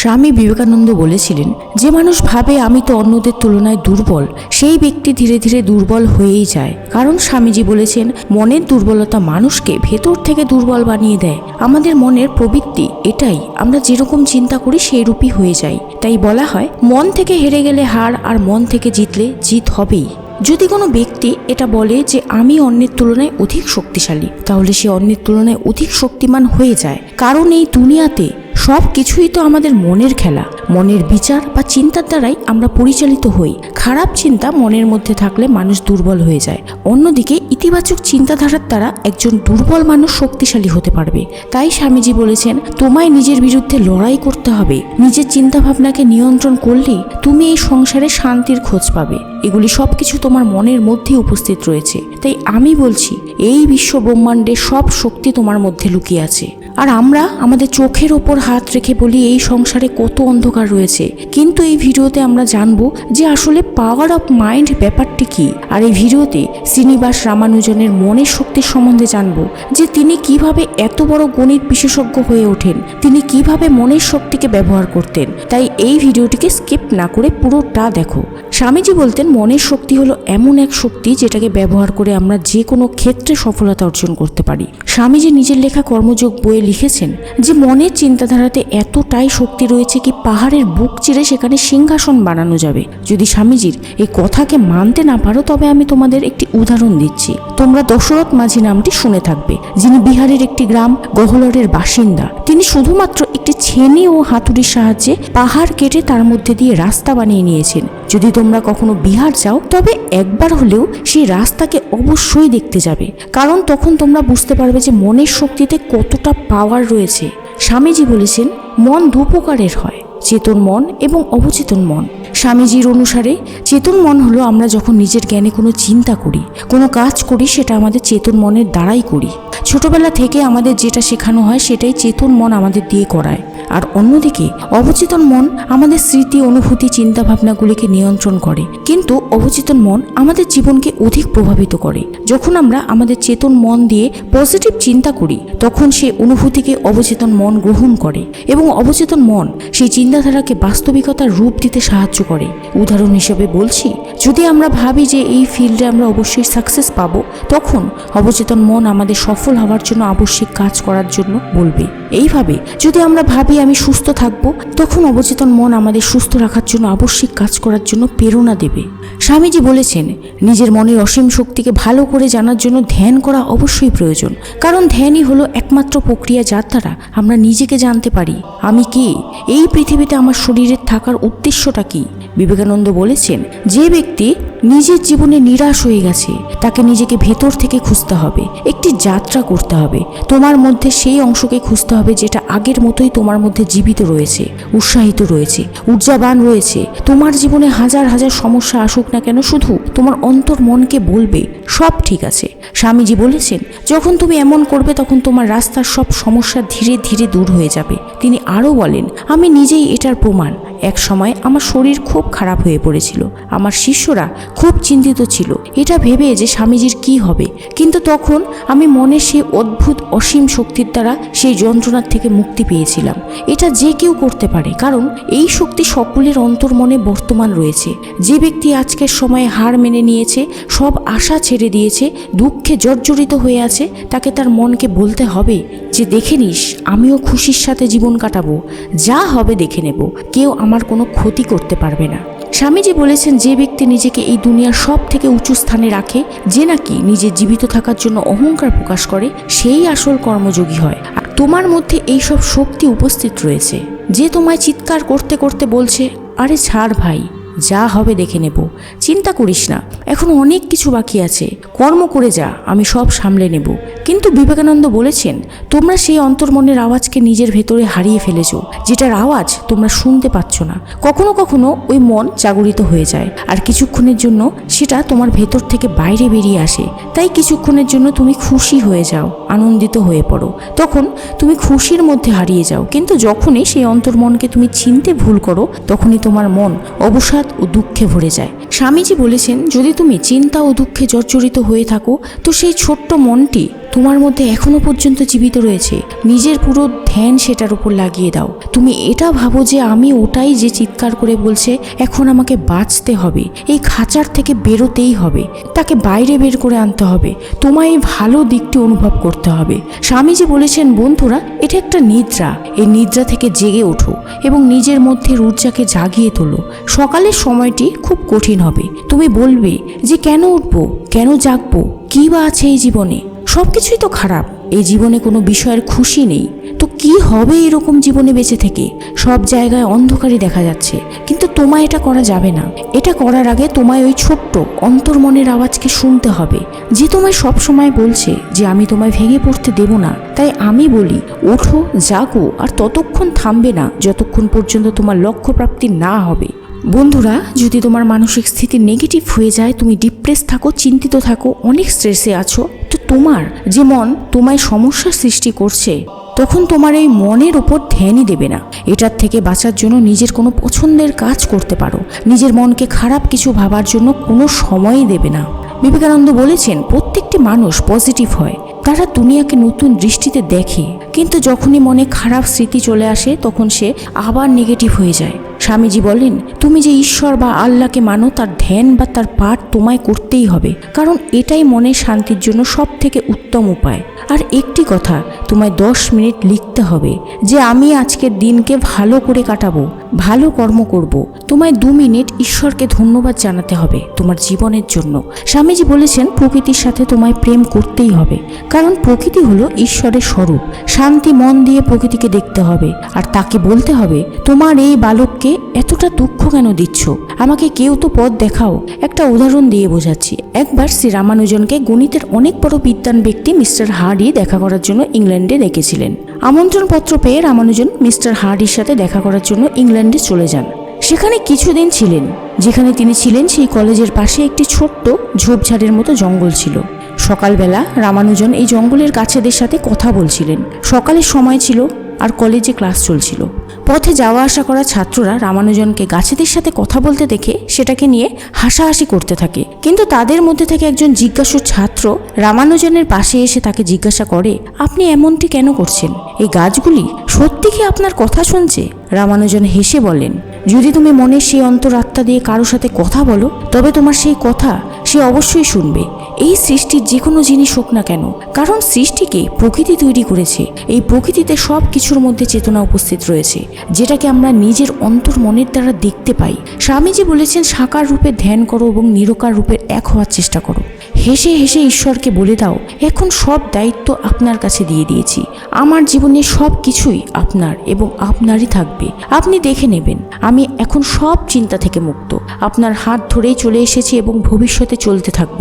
স্বামী বিবেকানন্দ বলেছিলেন, যে মানুষ ভাবে আমি তো অন্যদের তুলনায় দুর্বল, সেই ব্যক্তি ধীরে ধীরে দুর্বল হয়েই যায়। কারণ স্বামীজি বলেছেন, মনের দুর্বলতা মানুষকে ভেতর থেকে দুর্বল বানিয়ে দেয়। আমাদের মনের প্রবৃত্তি এটাই, আমরা যেরকম চিন্তা করি সেই রূপই হয়ে যাই তাই বলা হয়, মন থেকে হেরে গেলে হার আর মন থেকে জিতলে জিত হবেই। যদি কোনো ব্যক্তি এটা বলে যে আমি অন্যের তুলনায় অধিক শক্তিশালী, তাহলে সে অন্যের তুলনায় অধিক শক্তিমান হয়ে যায়। কারণ এই দুনিয়াতে সব কিছুই তো আমাদের মনের খেলা। মনের বিচার বা চিন্তার দ্বারাই আমরা পরিচালিত হই। খারাপ চিন্তা মনের মধ্যে থাকলে মানুষ দুর্বল হয়ে যায়। অন্যদিকে ইতিবাচক চিন্তাধারার দ্বারা একজন দুর্বল মানুষ শক্তিশালী হতে পারবে। তাই স্বামীজি বলেছেন, তোমায় নিজের বিরুদ্ধে লড়াই করতে হবে। নিজের চিন্তা ভাবনাকে নিয়ন্ত্রণ করলেই তুমি এই সংসারে শান্তির খোঁজ পাবে। এগুলি সব কিছু তোমার মনের মধ্যে উপস্থিত রয়েছে। তাই আমি বলছি, এই বিশ্ব ব্রহ্মাণ্ডে সব শক্তি তোমার মধ্যে লুকিয়ে আছে। আর আমরা আমাদের চোখের ওপর হাত রেখে বলি, এই সংসারে কত অন্ধকার রয়েছে। কিন্তু এই ভিডিওতে আমরা জানব যে আসলে পাওয়ার অফ মাইন্ড ব্যাপারটি কি। আর এই ভিডিওতে শ্রীনিবাস রামানুজনের মনের শক্তির সম্বন্ধে জানব যে তিনি কীভাবে এত বড় গণিত বিশেষজ্ঞ হয়ে ওঠেন। তিনি কীভাবে মনের শক্তিকে ব্যবহার করতেন, তাই এই ভিডিওটিকে স্কিপ না করে পুরোটা দেখো। স্বামীজি বলতেন, মনের শক্তি হলো এমন এক শক্তি যেটাকে ব্যবহার করে আমরা যে কোনো ক্ষেত্রে সফলতা অর্জন করতে পারি। স্বামীজি নিজের লেখা কর্মযোগ বইয়ে লিখেছেন যে, মনের চিন্তাধারাতে এতটাই শক্তি রয়েছে কি পাহাড়ের বুক চিরে সেখানে সিংহাসন বানানো যাবে। যদি স্বামীজির এই কথাকে মানতে না পারো, তবে আমি তোমাদের একটি উদাহরণ দিচ্ছি। তোমরা দশরথ মাঝি নামটি শুনে থাকবে, যিনি বিহারের একটি গ্রাম গহলরের বাসিন্দা। তিনি শুধুমাত্র একটি ছেনি ও হাতুড়ির সাহায্যে পাহাড় কেটে তার মধ্যে দিয়ে রাস্তা বানিয়ে নিয়েছেন। যদি তোমরা কখনো বিহার যাও, তবে একবার হলেও সেই রাস্তাকে অবশ্যই দেখতে যাবে। কারণ তখন তোমরা বুঝতে পারবে যে মনের শক্তিতে কতটা পাওয়ার রয়েছে। স্বামীজি বলেছেন, মন দু প্রকারের হয়, চেতন মন এবং অবচেতন মন। স্বামীজির অনুসারে, চেতন মন হলো আমরা যখন নিজের জ্ঞানে কোনো চিন্তা করি, কোনো কাজ করি, সেটা আমাদের চেতন মনের দ্বারাই করি। ছোটবেলা থেকে আমাদের যেটা শেখানো হয় সেটাই চেতন মন আমাদের দিয়ে করায়। আর অন্যদিকে, অবচেতন মন আমাদের স্মৃতি, অনুভূতি চিন্তা ভাবনাগুলিকে নিয়ন্ত্রণ করে। কিন্তু অবচেতন মন আমাদের জীবনকে অধিক প্রভাবিত করে। যখন আমরা আমাদের চেতন মন দিয়ে পজিটিভ চিন্তা করি, তখন সেই অনুভূতিকে অবচেতন মন গ্রহণ করে এবং অবচেতন মন সেই চিন্তাধারাকে বাস্তবিকতার রূপ দিতে সাহায্য করে। উদাহরণ হিসেবে বলছি, যদি আমরা ভাবি যে এই ফিল্ডে আমরা অবশ্যই সাকসেস পাবো, তখন অবচেতন মন আমাদের সফল হওয়ার জন্য আবশ্যিক কাজ করার জন্য বলবে। এইভাবে যদি আমরা ভাবি আমি সুস্থ থাকব, তখন অবচেতন মন আমাদের সুস্থ রাখার জন্য আবশ্যিক কাজ করার জন্য প্রেরণা দেবে। স্বামীজি বলেছেন, নিজের মনের অসীম শক্তিকে ভালো করে জানার জন্য ধ্যান করা অবশ্যই প্রয়োজন। কারণ ধ্যানই হলো একমাত্র প্রক্রিয়া যার দ্বারা আমরা নিজেকে জানতে পারি। আমি কে? এই পৃথিবীতে আমার শরীরের থাকার উদ্দেশ্যটা কি? বিবেকানন্দ বলেছেন, যে ব্যক্তি নিজের জীবনে নিরাশ হয়ে গেছে, তাকে নিজেকে ভেতর থেকে খুঁজতে হবে, একটি যাত্রা করতে হবে। তোমার মধ্যে সেই অংশকে খুঁজতে হবে যেটা আগের মতোই তোমার মধ্যে জীবিত রয়েছে, উৎসাহিত রয়েছে, ঊর্জাবান রয়েছে। তোমার জীবনে হাজার হাজার সমস্যা আসুক না কেন? শুধু তোমার অন্তর মনকে বলবে, সব ঠিক আছে। স্বামীজি বলেছেন, যখন তুমি এমন করবে তখন তোমার রাস্তার সব সমস্যা ধীরে ধীরে দূর হয়ে যাবে। তিনি আরও বলেন, আমি নিজেই এটার প্রমাণ। এক সময় আমার শরীর খুব খারাপ হয়ে পড়েছিল। আমার শিষ্যরা খুব চিন্তিত ছিল। এটা ভেবে যে স্বামীজির কি হবে। কিন্তু তখন আমি মনে সেই অদ্ভুত, অসীম শক্তির দ্বারা সেই যন্ত্রণার থেকে মুক্তি পেয়েছিলাম। এটা যে কেউ করতে পারে। কারণ এই শক্তি সকলের অন্তর্মনে বর্তমান রয়েছে। যে ব্যক্তি আজকের সময়ে হার মেনে নিয়েছে, সব আশা ছেড়ে দিয়েছে, দুঃখে জর্জরিত হয়ে আছে, তাকে তার মনকে বলতে হবে যে, দেখে নিস, আমিও খুশির সাথে জীবন কাটাবো। যা হবে দেখে নেব। কেউ আমার কোনো ক্ষতি করতে পারবে না। স্বামীজি বলেছেন, যে ব্যক্তি নিজেকে এই দুনিয়ার সব থেকে উঁচু স্থানে রাখে, যে নাকি নিজে জীবিত থাকার জন্য অহংকার প্রকাশ করে, সেই আসল কর্মযোগী হয়। আর তোমার মধ্যে এই সব শক্তি উপস্থিত রয়েছে, যে তোমায় চিৎকার করতে করতে বলছে, আরে ছাড় ভাই, যা হবে দেখে নেব। চিন্তা করিস না, এখন অনেক কিছু বাকি আছে। কর্ম করে যা, আমি সব সামলে নেব। কিন্তু বিবেকানন্দ বলেছেন, তোমরা সেই অন্তর্মনের আওয়াজকে নিজের ভেতরে হারিয়ে ফেলেছ, যেটার আওয়াজ তোমরা শুনতে পাচ্ছ না। কখনো কখনো ওই মন জাগরিত হয়ে যায়, আর কিছুক্ষণের জন্য সেটা তোমার ভেতর থেকে বাইরে বেরিয়ে আসে। তাই কিছুক্ষণের জন্য তুমি খুশি হয়ে যাও, আনন্দিত হয়ে পড়ো। তখন তুমি খুশির মধ্যে হারিয়ে যাও, কিন্তু যখনই সেই অন্তর্মনকে তুমি চিনতে ভুল করো, তখনই তোমার মন অবসাদ ও দুঃখে ভরে যায়। স্বামীজি বলেছেন, যদি তুমি চিন্তা ও দুঃখে জর্জরিত হয়ে থাকো, তো সেই ছোট্ট মনটি তোমার মধ্যে এখনও পর্যন্ত জীবিত রয়েছে। নিজের পুরো ধ্যান সেটার উপর লাগিয়ে দাও। তুমি এটা ভাবো যে আমি ওটাই যে চিৎকার করে বলছে, এখন আমাকে বাঁচতে হবে। এই খাঁচার থেকে বেরোতেই হবে। তাকে বাইরে বের করে আনতে হবে। তোমায় ভালো দিকটি অনুভব করতে হবে। স্বামীজি বলেছেন, বন্ধুরা, এটা একটা নিদ্রা। এই নিদ্রা থেকে জেগে ওঠো এবং নিজের মধ্যে ঊর্জাকে জাগিয়ে তোলো। সকালের সময়টি খুব কঠিন হবে। তুমি বলবে যে কেন উঠবো? কেন জাগবো? কী বা আছে এই জীবনে? সব কিছুই তো খারাপ। এই জীবনে কোনো বিষয়ের খুশি নেই। তো কি হবে এরকম জীবনে বেঁচে থেকে? সব জায়গায় অন্ধকারই দেখা যাচ্ছে। কিন্তু তোমায় এটা করা যাবে না। এটা করার আগে তোমায় ওই ছোট্ট, অন্তর্মনের আওয়াজকে শুনতে হবে। যে তোমায় সব সময় বলছে যে আমি তোমায় ভেঙে পড়তে দেব না, তাই আমি বলি, ওঠো, জাগো, আর ততক্ষণ থামবে না, যতক্ষণ পর্যন্ত তোমার লক্ষ্য প্রাপ্তি না হবে। বন্ধুরা, যদি তোমার মানসিক স্থিতি নেগেটিভ হয়ে যায়, তুমি ডিপ্রেস থাকো, চিন্তিত থাকো, অনেক স্ট্রেসে আছো তোমার যে মন তোমায় সমস্যার সৃষ্টি করছে, তখন তোমার এই মনের ওপর ধ্যানই দেবে না। এটার থেকে বাঁচার জন্য নিজের কোনো পছন্দের কাজ করতে পারো। নিজের মনকে খারাপ কিছু ভাবার জন্য কোনো সময়ই দেবে না। বিবেকানন্দ বলেছেন, প্রত্যেকটি মানুষ পজিটিভ হয়। তারা দুনিয়াকে নতুন দৃষ্টিতে দেখে। কিন্তু যখনই মনে খারাপ স্মৃতি চলে আসে, তখন সে আবার নেগেটিভ হয়ে যায়। স্বামীজি বলেন তুমি যে ঈশ্বর বা আল্লাহকে মানো, তার ধ্যান বা তার পাঠ তোমায় করতেই হবে। কারণ এটাই মনের শান্তির জন্য সব থেকে উত্তম উপায়। আর একটি কথা, তোমায় দশ মিনিট লিখতে হবে যে, আমি আজকের দিনকে ভালো করে কাটাবো, ভালো কর্ম করব। তোমায় দু মিনিট ঈশ্বরকে ধন্যবাদ জানাতে হবে তোমার জীবনের জন্য। স্বামীজি বলেছেন, প্রকৃতির সাথে তোমায় প্রেম করতেই হবে। কারণ প্রকৃতি হলো ঈশ্বরের স্বরূপ। শান্তি মন দিয়ে প্রকৃতিকে দেখতে হবে। আর তাকে বলতে হবে, তোমার এই বালককে এতটা দুঃখ কেন দিচ্ছ? আমাকে কেউ তো পথ দেখাও। একটা উদাহরণ দিয়ে বোঝাচ্ছি। একবার শ্রী রামানুজনকে গণিতের অনেক বড় বিদ্যান ব্যক্তি মিস্টার হার্ডি দেখা করার জন্য ইংল্যান্ডে ডেকেছিলেন। আমন্ত্রণপত্র পেয়ে রামানুজন মিস্টার হার্ডির সাথে দেখা করার জন্য ইংল্যান্ডে চলে যান। সেখানে কিছুদিন ছিলেন, যেখানে তিনি ছিলেন সেই কলেজের পাশে একটি ছোট্ট ঝোপঝাড়ের মতো জঙ্গল ছিল। সকালবেলা রামানুজন এই জঙ্গলের গাছেদের সাথে কথা বলছিলেন। সকালের সময় ছিল আর কলেজে ক্লাস চলছিল। পথে যাওয়া আসা করা ছাত্ররা রামানুজনকে গাছেদের সাথে কথা বলতে দেখে সেটাকে নিয়ে হাসাহাসি করতে থাকে। কিন্তু তাদের মধ্যে থেকে একজন জিজ্ঞাসু ছাত্র রামানুজনের পাশে এসে তাকে জিজ্ঞাসা করে, আপনি এমনটি কেন করছেন? এই গাছগুলি সত্যি কি আপনার কথা শুনছে? রামানুজন হেসে বলেন, যদি তুমি মনের সেই অন্তরাত্মা দিয়ে কারোর সাথে কথা বলো, তবে তোমার সেই কথা সে অবশ্যই শুনবে। এই সৃষ্টির যে কোনো জিনিস হোক না কেন, কারণ সৃষ্টিকে প্রকৃতি তৈরি করেছে। এই প্রকৃতিতে সব কিছুর মধ্যে চেতনা উপস্থিত রয়েছে, যেটাকে আমরা নিজের অন্তর মনের দ্বারা দেখতে পাই। স্বামীজি বলেছেন, সাকার রূপে ধ্যান করো এবং নিরকার রূপে এক হওয়ার চেষ্টা করো। হেসে হেসে ঈশ্বরকে বলে দাও, এখন সব দায়িত্ব আপনার কাছে দিয়ে দিয়েছি। আমার জীবনে সব কিছুই আপনার এবং আপনারই থাকবে। আপনি দেখে নেবেন, আমি এখন সব চিন্তা থেকে মুক্ত। আপনার হাত ধরেই চলে এসেছি এবং ভবিষ্যতে চলতে থাকব।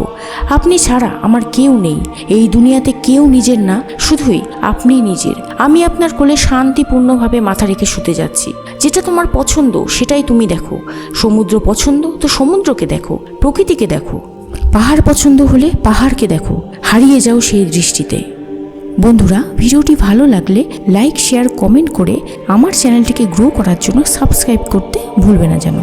আপনি ছাড়া আমার কেউ নেই। এই দুনিয়াতে কেউ নিজের না, শুধুই আপনিই নিজের। আমি আপনার কোলে শান্তিপূর্ণভাবে মাথা রেখে শুতে যাচ্ছি। যেটা তোমার পছন্দ, সেটাই তুমি দেখো। সমুদ্র পছন্দ, তো সমুদ্রকে দেখো, প্রকৃতিকে দেখো। পাহাড় পছন্দ হলে পাহাড়কে দেখো, হারিয়ে যাও সেই দৃষ্টিতে। বন্ধুরা, ভিডিওটি ভালো লাগলে লাইক, শেয়ার, কমেন্ট করে আমার চ্যানেলটিকে গ্রো করার জন্য সাবস্ক্রাইব করতে ভুলবে না যেন।